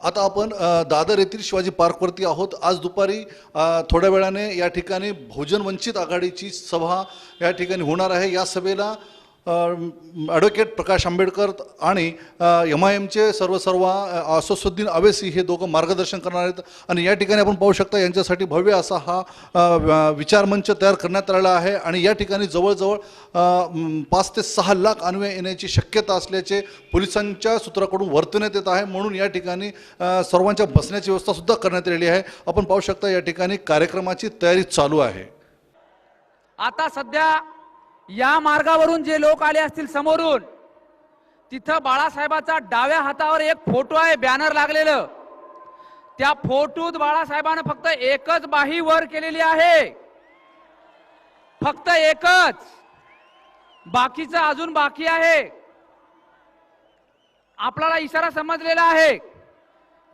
आता आपण दादर येथील शिवाजी पार्कवरती आहोत. आज दुपारी थोड्या वेळाने या ठिकाणी बहुजन वंचित आघाडीची सभा या ठिकाणी होणार आहे. या सभेला ॲडव्होकेट प्रकाश आंबेडकर आणि एम आय एमचे सर्व सर्व असोसुद्दीन अवेसी हे दोघं मार्गदर्शन करणार आहेत. आणि या ठिकाणी आपण पाहू शकता यांच्यासाठी भव्य असा हा विचारमंच तयार करण्यात आलेला आहे. आणि या ठिकाणी जवळजवळ पाच ते सहा लाख अन्वय येण्याची शक्यता असल्याचे पोलिसांच्या सूत्राकडून वर्तवण्यात येत आहे. म्हणून या ठिकाणी सर्वांच्या बसण्याची व्यवस्थासुद्धा करण्यात आलेली आहे. आपण पाहू शकता या ठिकाणी कार्यक्रमाची तयारी चालू आहे. आता सध्या या मार्गावरून जे लोक आले असतील समोरून तिथं बाळासाहेबाचा डाव्या हातावर एक फोटो आहे बॅनर लागलेलं. त्या फोटोत बाळासाहेबानं फक्त एकच बाही वर केलेली आहे. फक्त एकच. बाकीचं अजून बाकी आहे. आपल्याला इशारा समजलेला आहे.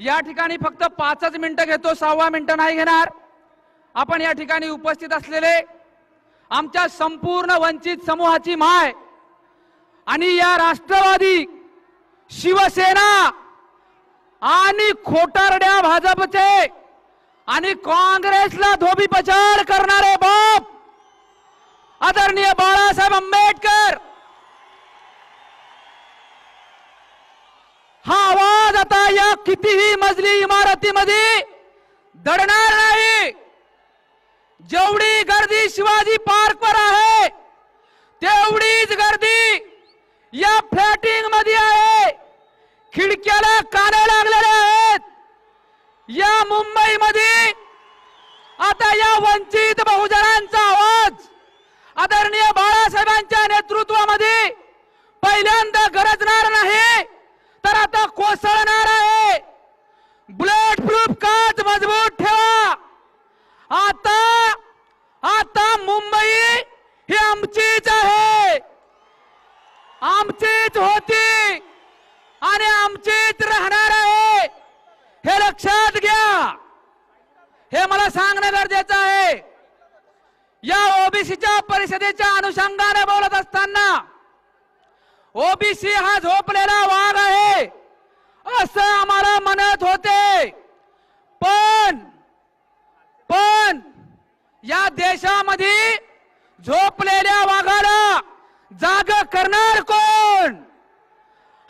या ठिकाणी फक्त पाचच मिनिटं घेतो सहावा मिनिटं नाही घेणार. आपण या ठिकाणी उपस्थित असलेले आमच्या संपूर्ण वंचित समूहाची माय. आणि या राष्ट्रवादी शिवसेना आणि खोटारड्या भाजपचे आणि काँग्रेसला धोबी पचार करणारे बाप. आदरणीय बाळासाहेब आंबेडकर. हा आवाज आता या कितीही मजली इमारतीमध्ये दडणार नाही. जेवढी शिवाजी पार्क वर आहे. तेवढीच गर्दी या फ्लॅटिंगमध्ये आहे. खिडक्याला काने लागलेले आहेत. या मुंबईमध्ये आता या वंचित बहुजनांचा आवाज आदरणीय बाळासाहेबांच्या नेतृत्वामध्ये पहिल्यांदा गरजणार नाही तर आता कोसळणार आहे. बुलेट प्रूफ काच मजबूत ठेवा. आता मुंबई ही आमचीच आहे. आमचीच होती आणि आमचीच राहणार आहे. हे लक्षात घ्या. हे मला सांगणं गरजेचं आहे. या ओबीसीच्या परिषदेच्या अनुषंगाने बोलत असताना ओबीसी हा झोपलेला वाघ आहे. असं आम्हाला म्हणत होते पण पण या देशामध्ये झोपलेल्या वाघाला जाग करणार कोण?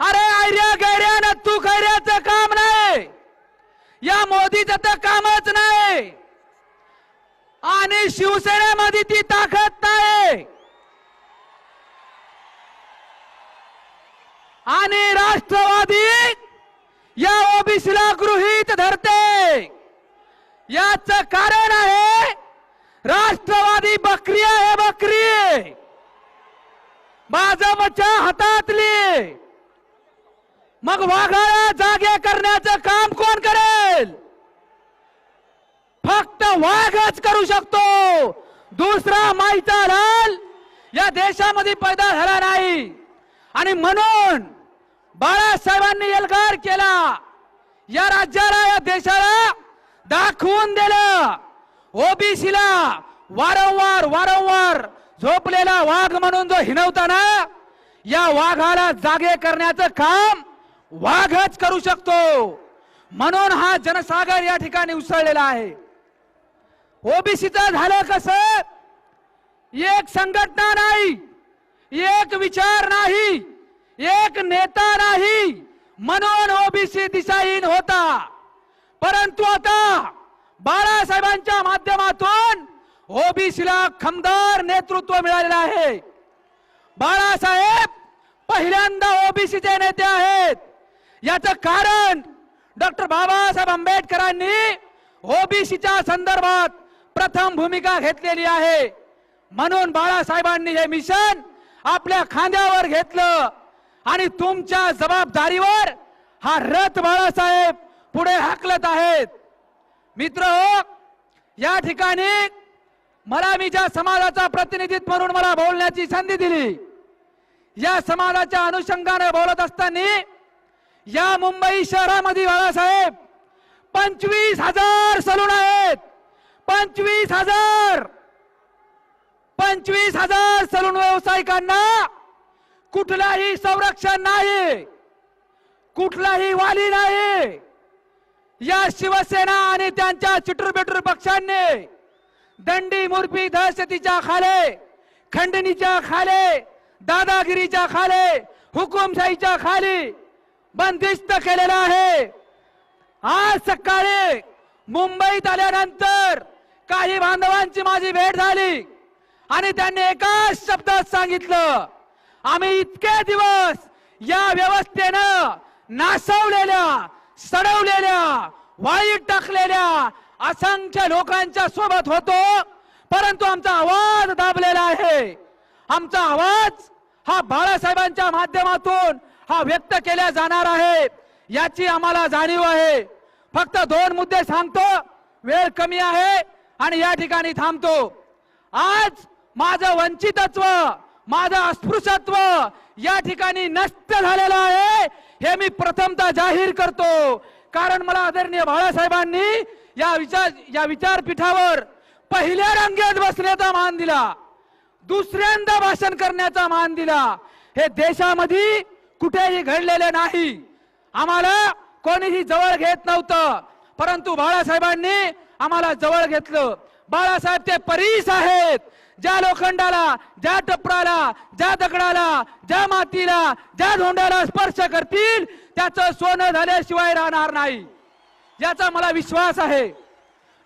अरे आयऱ्या गैऱ्यानं तू खैऱ्याचं काम नाही. या मोदीचं तर कामच नाही. आणि शिवसेनेमध्ये ती ताकद नाही. आणि राष्ट्रवादी या ओबीसीला गृहीत धरते. याच कारण आहे राष्ट्रवादी बकरी आहे बकरी भाजपच्या हातातली. मग वाघाला जागे करण्याचं काम कोण करेल? फक्त वाघच करू शकतो. दुसरा माईचा लाल या देशामध्ये पैदा झाला नाही. आणि म्हणून बाळासाहेबांनी एल्गार केला. या राज्याला या देशाला दाखवून दिलं. ओबीसीला वारंवार वारंवार झोपलेला वाघ म्हणून जो हिनवताना या वाघाला जागे करण्याचं काम वाघच करू शकतो. म्हणून हा जनसागर या ठिकाणी उसळलेला आहे. ओबीसीचं झालं कस? एक संघटना नाही एक विचार नाही एक नेता नाही. म्हणून ओबीसी दिशाहीन होता. परंतु आता बाळासाहेबांच्या माध्यमातून ओबीसीला खमदार नेतृत्व मिळालेलं आहे. बाळासाहेब पहिल्यांदा ओबीसीचे नेते आहेत. याचं कारण डॉक्टर बाबासाहेब आंबेडकरांनी ओबीसीच्या संदर्भात प्रथम भूमिका घेतलेली आहे. म्हणून बाळासाहेबांनी हे मिशन आपल्या खांद्यावर घेतलं आणि तुमच्या जबाबदारीवर हा रथ बाळासाहेब पुढे हाकलत आहेत. मित्र या ठिकाणी मला मी ज्या समाजाचा प्रतिनिधित्व म्हणून मला बोलण्याची संधी दिली. या समाजाच्या अनुषंगाने बोलत असताना या मुंबई शहरामध्ये बाळासाहेब पंचवीस हजार सलून आहेत. पंचवीस हजार पंचवीस हजार सलून व्यावसायिकांना कुठलाही संरक्षण नाही कुठलाही वाली नाही. या शिवसेना आणि त्यांच्या चिटूर पक्षांनी दंडी मुरपी दहशतीच्या खाले खंडणीच्या खाले दादागिरीच्या खाली हुकुमशाहीच्या खाली बंदिस्त केलेला आहे. आज सकाळी मुंबईत आल्यानंतर काही बांधवांची माझी भेट झाली आणि त्यांनी एकाच शब्दात सांगितलं आम्ही इतके दिवस या व्यवस्थेनं नासवलेल्या सडवलेल्या वाईट टाकलेल्या असंख्य लोकांच्या सोबत होतो परंतु आमचा आवाज दाबलेला आहे. आमचा आवाज हा बाळासाहेबांच्या माध्यमातून हा व्यक्त केला जाणार आहे याची आम्हाला जाणीव आहे. फक्त दोन मुद्दे सांगतो वेळ कमी आहे आणि या ठिकाणी थांबतो. आज माझं वंचितत्व माझं अस्पृश्यत्व या ठिकाणी नष्ट झालेलं आहे हे मी प्रथमतः जाहीर करतो. कारण मला आदरणीय बाळासाहेबांनी या विचार या विचारपीठावर पहिल्या रांगेत बसण्याचा मान दिला. दुसऱ्यांदा भाषण करण्याचा मान दिला. हे देशामध्ये कुठेही घडलेले नाही. आम्हाला कोणीही जवळ घेत नव्हतं. परंतु बाळासाहेबांनी आम्हाला जवळ घेतलं. बाळासाहेब ते परीस आहेत. ज्या लोखंडाला ज्या टपराला ज्या दगडाला ज्या मातीला ज्या धोंडाला स्पर्श करतील त्याचं सोनं झाल्याशिवाय राहणार नाही. याचा मला विश्वास आहे.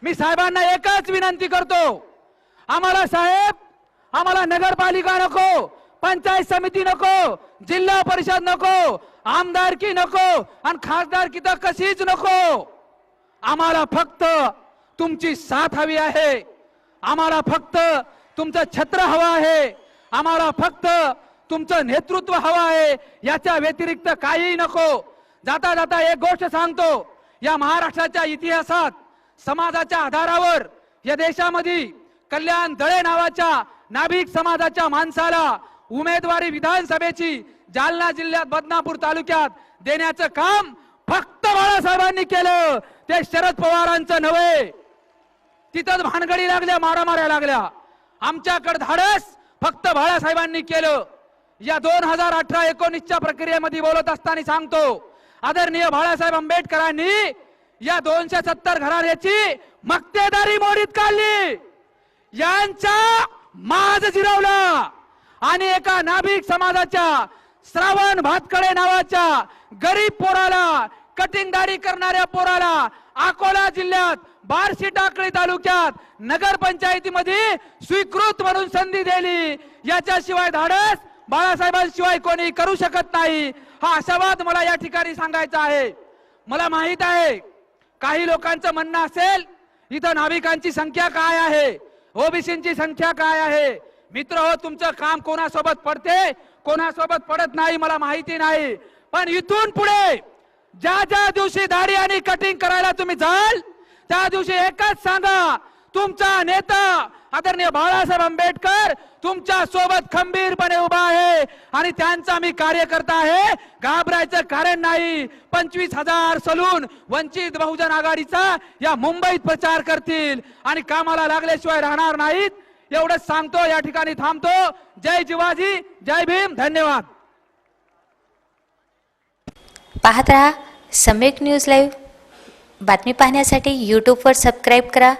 मी साहेबांना एकच विनंती करतो. आम्हाला साहेब आम्हाला नगरपालिका नको पंचायत समिती नको जिल्हा परिषद नको आमदारकी नको आणि खासदारकी तर कशीच नको. आम्हाला फक्त तुमची साथ हवी आहे. आम्हाला फक्त तुमचं छत्र हवं आहे. आम्हाला फक्त तुमचं नेतृत्व हवं आहे. याच्या व्यतिरिक्त काहीही नको. जाता जाता एक गोष्ट सांगतो. या महाराष्ट्राच्या इतिहासात समाजाच्या आधारावर या देशामध्ये कल्याण दळे नावाच्या नाभिक समाजाच्या माणसाला उमेदवारी विधानसभेची जालना जिल्ह्यात बदनापूर तालुक्यात देण्याचं काम फक्त बाळासाहेबांनी केलं. ते शरद पवारांचं नव्हे. तिथंच भानगडी लागल्या मारामाऱ्या लागल्या. आमच्याकडे धाडस फक्त बाळासाहेबांनी केलं. या दोन हजार अठरा एकोणीसच्या प्रक्रियेमध्ये बोलत असताना सांगतो आदरणीय बाळासाहेब आंबेडकरांनी या दोनशे सत्तर घराण्याची मक्तेदारी मोडीत काढली. यांच्या माज जिरवला. आणि एका नाभिक समाजाच्या श्रावण भातकडे नावाच्या गरीब पोराला कटिंग दाढी करणाऱ्या पोराला अकोला जिल्ह्यात बार्शी टाकळी तालुक्यात नगर पंचायतीमध्ये स्वीकृत म्हणून संधी दिली. याच्याशिवाय धाडस बाळासाहेबांशिवाय कोणी करू शकत नाही. हा आशावाद मला या ठिकाणी सांगायचा आहे. मला माहीत आहे काही लोकांचं म्हणणं असेल इथं नाविकांची संख्या काय आहे? ओबीसींची संख्या काय आहे? मित्र हो तुमचं काम कोणासोबत पडते? कोणासोबत पडत नाही मला माहिती नाही. पण इथून पुढे ज्या ज्या दिवशी दाढी आणि कटिंग करायला तुम्ही जाल त्या दिवशी एकच सांगा तुमचा नेता आदरणीय बाळासाहेब आंबेडकर तुमच्यासोबत खंबीरपणे उभा आहे. आणि त्यांचा मी कार्यकर्ता आहे. घाबरायचं कारण नाही. पंचवीस हजार सलून वंचित बहुजन आघाडीचा या मुंबईत प्रचार करतील. आणि कामाला लागल्याशिवाय राहणार नाहीत. एवढंच सांगतो या ठिकाणी थांबतो. जय जिवाजी जय भीम धन्यवाद. पाहत राहा सम्यक न्यूज लाईव्ह. बातमी पाहण्यासाठी यूट्यूबवर सबस्क्राईब करा.